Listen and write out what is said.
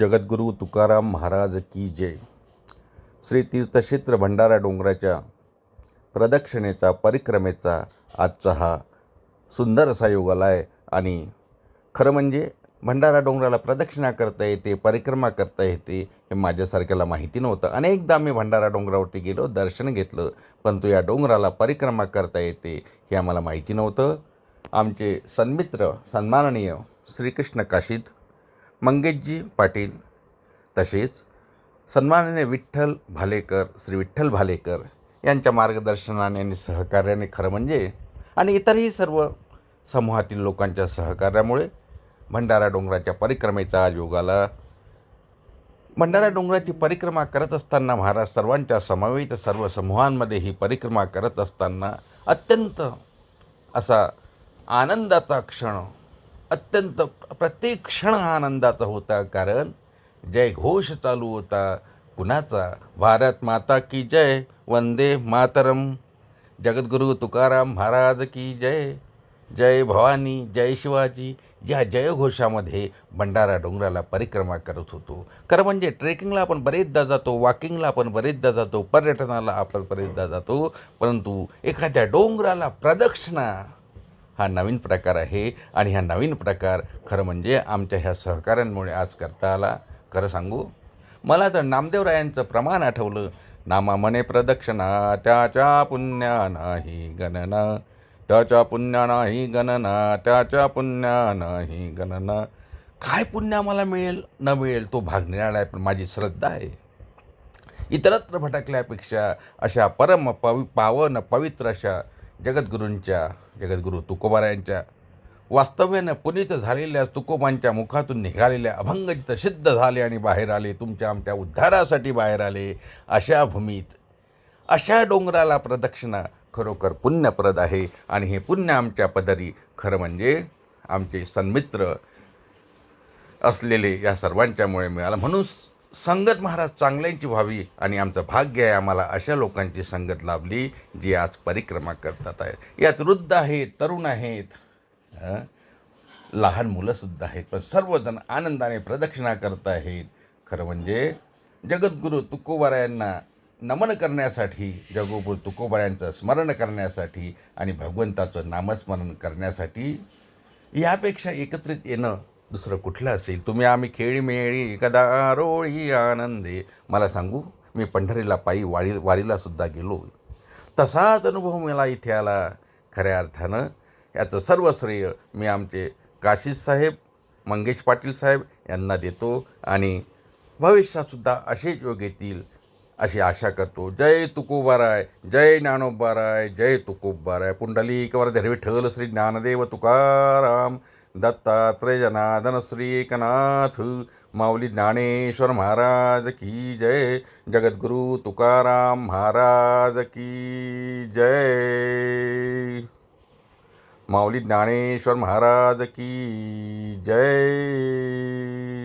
जगद्गुरू तुकाराम महाराज की जय. श्री तीर्थक्षेत्र भंडारा डोंगराच्या प्रदक्षिणेचा परिक्रमेचा आजचा हा सुंदर असा योग आला आहे आणि खरं म्हणजे भंडारा डोंगराला प्रदक्षिणा करता येते परिक्रमा करता येते हे माझ्यासारख्याला माहिती नव्हतं. अनेकदा मी भंडारा डोंगरावरती गेलो दर्शन घेतलं परंतु या डोंगराला परिक्रमा करता येते हे आम्हाला माहिती नव्हतं. आमचे सन्मित्र सन्माननीय श्रीकृष्ण काशीद मंगेशजी पाटील तसेच सन्माननीय विठ्ठल भालेकर श्री विठ्ठल भालेकर यांच्या मार्गदर्शनाने आणि सहकार्याने खरं म्हणजे आणि इतरही सर्व समूहातील लोकांच्या सहकार्यामुळे भंडारा डोंगराच्या परिक्रमेचा आज योग आला. भंडारा डोंगराची परिक्रमा करत असताना महाराज सर्वांच्या समवेत सर्व समूहांमध्ये ही परिक्रमा करत असताना अत्यंत असा आनंदाचा क्षण अत्यंत प्रत्येक क्षण आनंदाचा होता कारण जय घोष चालू होता कुणाचा? भारत माता की जय वंदे मातरम. जगद्गुरू तुकाराम महाराज की जय. जय भवानी जय शिवाजी. या जयघोषामध्ये भंडारा डोंगराला परिक्रमा करत होतो. खरं म्हणजे ट्रेकिंगला आपण बरेचदा जातो वॉकिंगला आपण बरेचदा जातो पर्यटनाला आपण बरेचदा जातो परंतु एखाद्या डोंगराला प्रदक्षिणा हा नवीन प्रकार आहे आणि हा नवीन प्रकार खरं म्हणजे आमच्या ह्या सहकाऱ्यांमुळे आज करता आला. खरं सांगू? मला तर नामदेवरायांचं प्रमाण आठवलं. नामा मने प्रदक्षिणा त्याच्या पुण्या नाही गणना. त्याच्या पुण्या नाही गणना त्याच्या पुण्या नाही गणना. काय पुण्य मला मिळेल? न मिळेल तो भाग निराळा आहे पण माझी श्रद्धा आहे. इतरत्र भटकल्यापेक्षा अशा परम पवि पावन पवित्र अशा जगद्गुरूंच्या जगद्गुरू तुकोबारायांच्या वास्तव्यानं पुनीत झालेल्या तुकोबांच्या मुखातून निघालेल्या अभंगजित सिद्ध झाले आणि बाहेर आले तुमच्या आमच्या उद्धारासाठी बाहेर आले अशा भूमीत अशा डोंगराला प्रदक्षिणा खरोखर पुण्यप्रद आहे. आणि हे पुण्य आमच्या पदरी खरं म्हणजे आमचे सन्मित्र असलेले या सर्वांच्यामुळे मिळालं. म्हणून संगत महाराज चांगल्यांची व्हावी आणि आमचं भाग्य आहे आम्हाला अशा लोकांची संगत लाभली जी आज परिक्रमा करतात आहे यात वृद्ध आहेत तरुण आहेत लहान मुलंसुद्धा आहेत पण सर्वजण आनंदाने प्रदक्षिणा करत आहेत. खरं म्हणजे जगद्गुरू तुकोबारायांना नमन करण्यासाठी जगोपूर तुकोबारायांचं स्मरण करण्यासाठी आणि भगवंताचं नामस्मरण करण्यासाठी यापेक्षा एकत्रित येणं दुसरं कुठलं असेल? तुम्ही आम्ही खेळीमेळी एखादा रोळी आनंदे. मला सांगू मी पंढरीला पायी वारी वारीलासुद्धा गेलो. तसाच अनुभव मला इथे आला. खऱ्या अर्थानं याचं सर्व श्रेय मी आमचे काशीस साहेब मंगेश पाटील साहेब यांना देतो आणि भविष्यातसुद्धा असेच योग येतील अशी आशा करतो. जय तुकोबाराय जय ज्ञानोबाराय जय तुकोबाराय. पुंडलिक धर्वी ठल श्री ज्ञानदेव तुकाराम. दत्तात्रय जनार्दन एकनाथ माऊली ज्ञानेश्वर महाराज की जय जगद्गुरू तुकाराम महाराज की जय. माऊली ज्ञानेश्वर महाराज की जय.